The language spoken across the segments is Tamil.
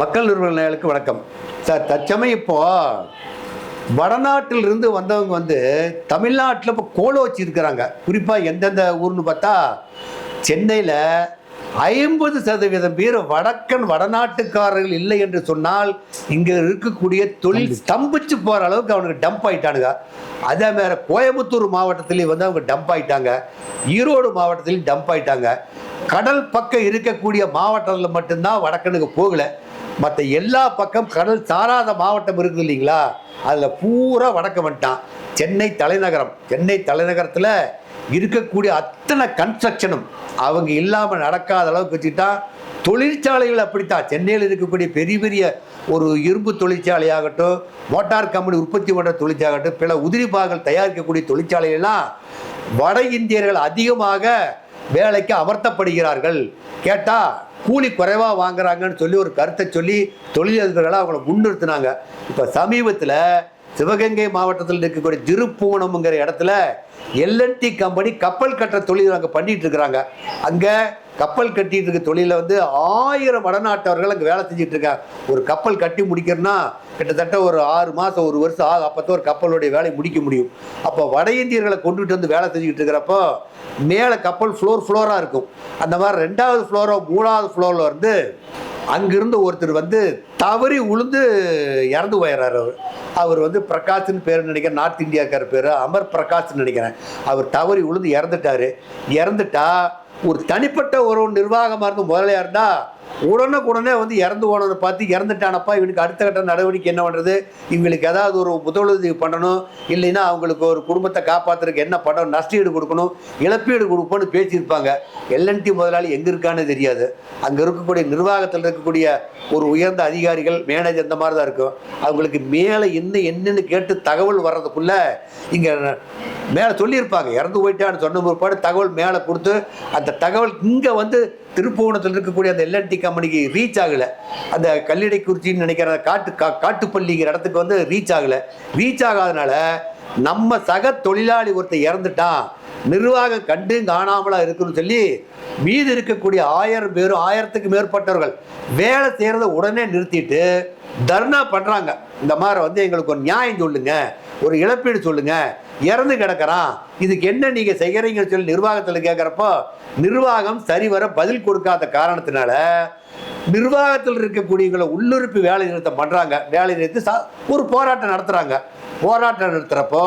மக்கள் நிறுவனங்களுக்கு வணக்கம். சார் தற்சமயம் இப்போ வடநாட்டிலிருந்து வந்தவங்க வந்து தமிழ்நாட்டில் இப்போ கோலம் வச்சிருக்கிறாங்க. குறிப்பாக எந்தெந்த ஊர்னு பார்த்தா சென்னையில் ஐம்பது சதவீதம் பேர் வடக்கன் வடநாட்டுக்காரர்கள் இல்லை என்று சொன்னால் இங்கே இருக்கக்கூடிய தொழில் ஸ்தம்பிச்சு போகிற அளவுக்கு அவனுக்கு டம்ப் ஆயிட்டானுங்க. அதே மாதிரி கோயம்புத்தூர் மாவட்டத்திலேயும் வந்து அவங்க டம்ப் ஆயிட்டாங்க. ஈரோடு மாவட்டத்திலையும் டம்ப் ஆயிட்டாங்க. கடல் பக்கம் இருக்கக்கூடிய மாவட்டத்தில் மட்டும்தான் வடக்கனுக்கு போகலை. மற்ற எல்லா பக்கம் கடல் சாராத மாவட்டம் இருக்குது இல்லைங்களா? அதில் பூரா வடக்கம் வந்துட்டான். சென்னை தலைநகரம். சென்னை தலைநகரத்தில் இருக்கக்கூடிய அத்தனை கன்ஸ்ட்ரக்ஷனும் அவங்க இல்லாமல் நடக்காத அளவுக்கு வச்சுக்கிட்டா தொழிற்சாலைகள் அப்படித்தான். சென்னையில் இருக்கக்கூடிய பெரிய பெரிய ஒரு இரும்பு தொழிற்சாலையாகட்டும் மோட்டார் கம்பெனி உற்பத்தி பண்ணுற தொழிற்சாலையாகட்டும் பிற உதிரி பாகங்கள் தயாரிக்கக்கூடிய தொழிற்சாலைகள்லாம் வட இந்தியர்கள் அதிகமாக வேலைக்கு அமர்த்தப்படுகிறார்கள். கேட்டால் கூலி குறைவாக வாங்குறாங்கன்னு சொல்லி ஒரு கருத்தை சொல்லி தொழிலதிபர்களை அவங்கள முன்னிறுத்தினாங்க. இப்போ சமீபத்தில் சிவகங்கை மாவட்டத்தில் இருக்கக்கூடிய திருப்புவனம்ங்கிற இடத்துல எல்என்டி கம்பெனி கப்பல் கட்டுற தொழில் அங்கே பண்ணிட்டு இருக்கிறாங்க. அங்கே கப்பல் கட்டிட்டு இருக்க தொழிலில் வந்து ஆயிரம் வடநாட்டவர்கள் அங்கே வேலை செஞ்சுட்டு இருக்காங்க. ஒரு கப்பல் கட்டி முடிக்கிறதுனா கிட்டத்தட்ட ஒரு ஆறு மாதம் ஒரு வருஷம் ஆகும். அப்போ ஒரு கப்பலுடைய வேலையை முடிக்க முடியும். அப்போ வட இந்தியர்களை கொண்டுட்டு வந்து வேலை செஞ்சுக்கிட்டு இருக்கிறப்போ மேலே கப்பல் ஃப்ளோர் ஃப்ளோராக இருக்கும். அந்த மாதிரி ரெண்டாவது ஃப்ளோரோ மூணாவது ஃப்ளோரில் வந்து அங்கிருந்து ஒருத்தர் வந்து தவறி உளுந்து இறந்து போயிடுறாரு அவர். அவர் வந்து பிரகாஷ்னு பேர் நினைக்கிறேன் நார்த் இந்தியாக்கார பேர் அமர் பிரகாஷ்னு நினைக்கிறேன். அவர் தவறி உளுந்து இறந்துட்டாரு. இறந்துட்டா ஒரு தனிப்பட்ட ஒரு நிர்வாகமாக இருந்து முதலையாக இருந்தால் உடனுக்குடனே வந்து இறந்து போனதை பார்த்து இறந்துட்டானப்பா இவனுக்கு அடுத்த கட்ட நடவடிக்கை என்ன பண்ணுறது இவங்களுக்கு ஏதாவது ஒரு முதலுதவி பண்ணணும். இல்லைன்னா அவங்களுக்கு ஒரு குடும்பத்தை காப்பாற்றுறதுக்கு என்ன பண்ணணும் நஷ்டஈடு கொடுக்கணும் இழப்பீடு கொடுப்போம்னு பேசியிருப்பாங்க. எல்என்டி முதலாளி எங்கே இருக்கான்னு தெரியாது. அங்கே இருக்கக்கூடிய நிர்வாகத்தில் இருக்கக்கூடிய ஒரு உயர்ந்த அதிகாரிகள் மேனேஜர் இந்த மாதிரி தான் இருக்கும். அவங்களுக்கு மேலே என்ன என்னன்னு கேட்டு தகவல் வர்றதுக்குள்ளே இங்கே மேலே சொல்லியிருப்பாங்க. இறந்து போயிட்டான்னு சொன்ன பிற்பாடு தகவல் மேலே கொடுத்து அந்த தகவல் இங்கே வந்து திருப்புவனத்தில் இருக்கக்கூடிய அந்த எல்என்டி கம்பெனிக்கு ரீச் ஆகலை. அந்த கல்லிடைக்குறிச்சின்னு நினைக்கிற காட்டு கா காட்டுப்பள்ளிங்கிற இடத்துக்கு வந்து ரீச் ஆகலை. ரீச் ஆகாதனால நம்ம சக தொழிலாளி ஒருத்தர் இறந்துட்டான். நிர்வாகம் கண்டு காணாமலா இருக்குன்னு சொல்லி மீது இருக்கக்கூடிய ஆயிரம் பேரும் ஆயிரத்துக்கு மேற்பட்டவர்கள் வேலை செய்கிறத உடனே நிறுத்திட்டு தர்ணா பண்ணுறாங்க இந்த மாதிரி வந்து எங்களுக்கு ஒரு நியாயம் சொல்லுங்கள் ஒரு இழப்பீடு சொல்லுங்க. இறந்து கிடக்கிறான். இதுக்கு என்ன நீங்க செய்கிறீங்கன்னு சொல்லி நிர்வாகத்தில் கேட்குறப்போ நிர்வாகம் சரிவர பதில் கொடுக்காத காரணத்தினால நிர்வாகத்தில் இருக்கக்கூடியவங்களை உள்ளுறுப்பு வேலை நிறுத்தம் பண்ணுறாங்க வேலை நிறுத்தி ஒரு போராட்டம் நடத்துகிறாங்க போராட்டம் நடத்துகிறப்போ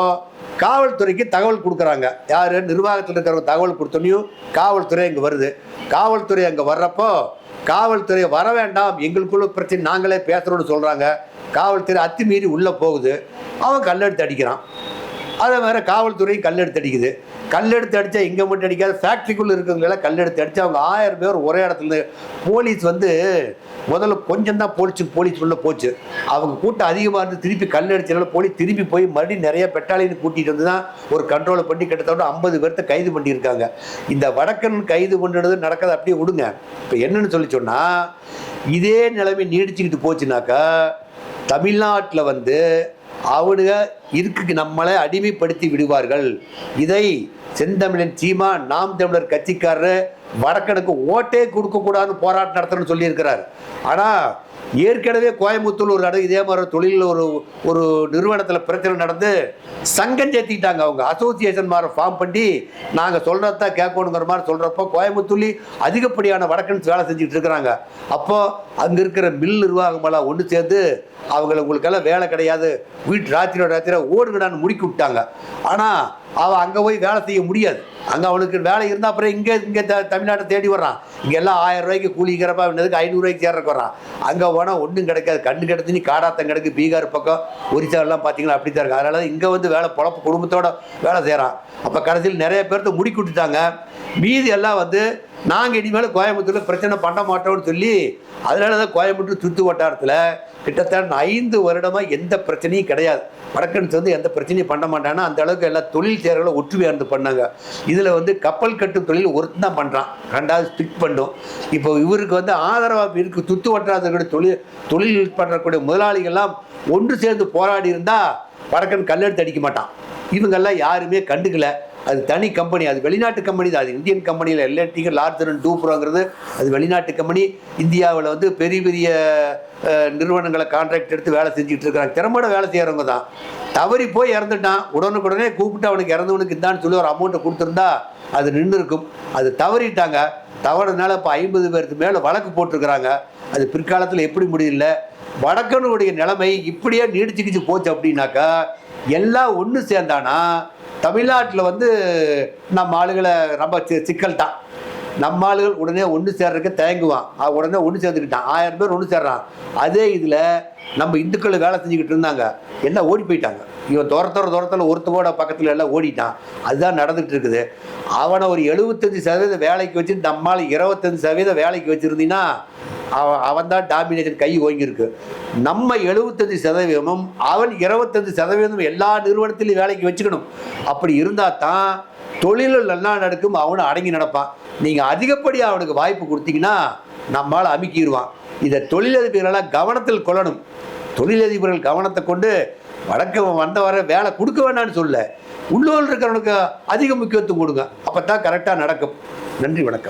காவல்துறைக்கு தகவல் கொடுக்குறாங்க. யார்? நிர்வாகத்தில் இருக்கிறவங்க தகவல் கொடுத்தோன்னையும் காவல்துறை இங்கே வருது. காவல்துறை அங்கே வர்றப்போ காவல்துறை வர வேண்டாம். எங்களுக்குள்ள பிரச்சனை நாங்களே பேசுகிறோன்னு சொல்கிறாங்க காவல்துறை அத்துமீறி உள்ளே போகுது. அவன் கல்லெடுத்து அடிக்கிறான். அதே மாதிரி காவல்துறையும் கல்லெடுத்து அடிக்குது. கல்லெடுத்து அடித்தா இங்கே மட்டும் அடிக்காது ஃபேக்ட்ரிக்குள்ளே இருக்கிறவங்களெல்லாம் கல்லெடுத்து அடித்தா அவங்க ஆயிரம் பேர் ஒரே இடத்துல போலீஸ் வந்து முதல்ல கொஞ்சம் தான் போலீஸ் போலீஸ் உள்ளே போச்சு. அவங்க கூட்டம் அதிகமாக இருந்து திருப்பி கல்லெடுத்தனால போலீஸ் திருப்பி போய் மறுபடியும் நிறைய பெட்டாலியன் கூட்டிகிட்டு வந்து தான் ஒரு கண்ட்ரோலை பண்ணி கிட்டத்தட்ட ஐம்பது பேர்த்த கைது பண்ணியிருக்காங்க. இந்த வடக்கன் கைது பண்ணுறது நடக்காது அப்படியே விடுங்க. இப்போ என்னன்னு சொல்லி சொன்னால் இதே நிலைமை நீடிச்சுக்கிட்டு போச்சுனாக்கா தமிழ்நாட்டில் வந்து அவனுங்க இருக்கு நம்மளை அடிமைப்படுத்தி விடுவார்கள். இதை செந்தமிழன் சீமா நாம் தமிழர் கட்சிக்காரர் வடக்கனுக்கு ஓட்டே கொடுக்கக்கூடாதுன்னு போராட்டம் நடத்தணும்னு சொல்லியிருக்கிறார். ஆனால் ஏற்கனவே கோயம்புத்தூர் ஒரு இடம் இதே மாதிரி தொழிலில் ஒரு ஒரு நிறுவனத்தில் பிரச்சனை நடந்து சங்கம் சேர்த்திக்கிட்டாங்க அவங்க. அசோசியேஷன் மாதிரி ஃபார்ம் பண்ணி நாங்கள் சொல்கிறத கேட்கணுங்கிற மாதிரி சொல்கிறப்போ கோயம்புத்தூர்லேயும் அதிகப்படியான வடக்கன்ஸ் வேலை செஞ்சுட்டு இருக்கிறாங்க. அப்போது அங்கே இருக்கிற மில் நிர்வாகமெல்லாம் ஒன்று சேர்ந்து அவங்கள உங்களுக்கெல்லாம் வேலை கிடையாது. வீட்டு ராத்திரியோட ராத்திரியாக ஓடுங்கடான்னு முடிக்கி விட்டாங்க. ஆனால் அவள் அங்கே போய் வேலை செய்ய முடியாது. அங்கே அவனுக்கு வேலை இருந்தால் அப்புறம் இங்கே இங்கே த தமிழ்நாட்டை தேடி வர்றான். இங்கே எல்லாம் ஆயிரம் ரூபாய்க்கு கூலிங்கிறப்ப அவனுக்கு ஐநூறுரூவாய்க்கு சேர்றக்கு வர்றான். அங்கே போனால் ஒன்றும் கிடைக்காது. கண்ணு கிடத்து நீ காடாத்தம் கிடக்கு பீகார் பக்கம் ஒரிசாவெல்லாம் பார்த்தீங்கன்னா அப்படி தான் இருக்கு அதனால இங்கே வந்து வேலை பொழப்பு குடும்பத்தோட வேலை செய்கிறான் அப்போ கடைசியில் நிறைய பேர்த்த முடி விட்டுட்டாங்க மீதி எல்லாம் வந்து நாங்கள் இனிமேல் கோயம்புத்தூரில் பிரச்சனை பண்ண மாட்டோம்னு சொல்லி அதனால தான் கோயம்புத்தூர் சுற்று வட்டாரத்தில் கிட்டத்தட்ட ஐந்து வருடமாக எந்த பிரச்சனையும் கிடையாது. வடக்கன்ஸ் வந்து எந்த பிரச்சனையும் பண்ண மாட்டாங்கன்னா அந்த அளவுக்கு எல்லா தொழில் சேர்களும் ஒற்றுமையாக பண்ணாங்க. இதில் வந்து கப்பல் கட்டும் தொழில் ஒருத்தன் தான் பண்ணுறான் ரெண்டாவது ஸ்டிக் பண்ணும் இப்போ இவருக்கு வந்து ஆதரவாக இருக்கு. சுற்று வட்டாரத்துக்கூடிய தொழில் தொழில் பண்ணக்கூடிய முதலாளிகள்லாம் ஒன்று சேர்ந்து போராடி இருந்தால் வடக்கன் கல்லெடுத்து அடிக்க மாட்டான். இவங்கெல்லாம் யாருமே கண்டுக்கல. அது தனி கம்பெனி அது வெளிநாட்டு கம்பெனி தான். அது இந்தியன் கம்பெனியில் எல்என்டிக்கு லார்ஜர் அண்ட் டூப்ரோங்கிறது அது வெளிநாட்டு கம்பெனி இந்தியாவில் வந்து பெரிய பெரிய நிறுவனங்களை கான்ட்ராக்ட் எடுத்து வேலை செஞ்சுட்டு இருக்கிறாங்க. திறம்பட வேலை செய்கிறவங்க தான். தவறி போய் இறந்துட்டான். உடனுக்குடனே கூப்பிட்டு அவனுக்கு இறந்தவனுக்கு இந்தான்னு சொல்லி ஒரு அமௌண்ட்டை கொடுத்துருந்தா அது நின்று இருக்கும் அது தவறிட்டாங்க. தவறுனால இப்போ ஐம்பது பேருக்கு மேலே வழக்கு போட்டிருக்கிறாங்க. அது பிற்காலத்தில் எப்படி முடியல? வடக்கனுடைய நிலைமை இப்படியே நீடிச்சுக்கிச்சு போச்சு அப்படின்னாக்கா எல்லாம் ஒன்று சேர்ந்தானா தமிழ்நாட்டில் வந்து நம்ம ஆளுகளை ரொம்ப சி- சிக்கல் தான் நம்ம ஆளுகள் உடனே ஒன்று சேர்றதுக்கு தயங்குவான். அவன் உடனே ஒன்று சேர்ந்துக்கிட்டான் ஆயிரம் பேர் ஒன்று சேர்றான். அதே இதில் நம்ம இந்துக்கள் வேலை செஞ்சுக்கிட்டு இருந்தாங்க. எல்லாம் ஓடி போயிட்டாங்க. இவன் துரத்துற துரத்தில் ஒருத்தவோட பக்கத்தில் எல்லாம் ஓடிட்டான். அதுதான் நடந்துகிட்டு இருக்குது. அவனை ஒரு எழுபத்தஞ்சு சதவீதம் வேலைக்கு வச்சு நம்மால் இருபத்தஞ்சு சதவீதம் வேலைக்கு வச்சுருந்தீங்கன்னா அவன் அவன் தான் டாமினேஷன் கை ஓங்கியிருக்கு. நம்ம எழுபத்தஞ்சு சதவீதமும் அவன் இருபத்தஞ்சு சதவீதம் எல்லா நிறுவனத்திலையும் வேலைக்கு வச்சுக்கணும். அப்படி இருந்தால் தான் தொழிலில் நல்லா நடக்கும் அவனும் அடங்கி நடப்பான். நீங்கள் அதிகப்படியாக அவனுக்கு வாய்ப்பு கொடுத்தீங்கன்னா நம்மால் அமுக்கிடுவான். இதை தொழிலதிபர்களெல்லாம் கவனத்தில் கொள்ளணும். தொழிலதிபர்கள் கவனத்தை கொண்டு வடக்கு வந்த வர வேலை கொடுக்க வேண்டாம்னு சொல்ல உள்ளூரில் இருக்கிறவனுக்கு அதிக முக்கியத்துவம் கொடுங்க. அப்போ தான் கரெக்டாக நடக்கும். நன்றி வணக்கம்.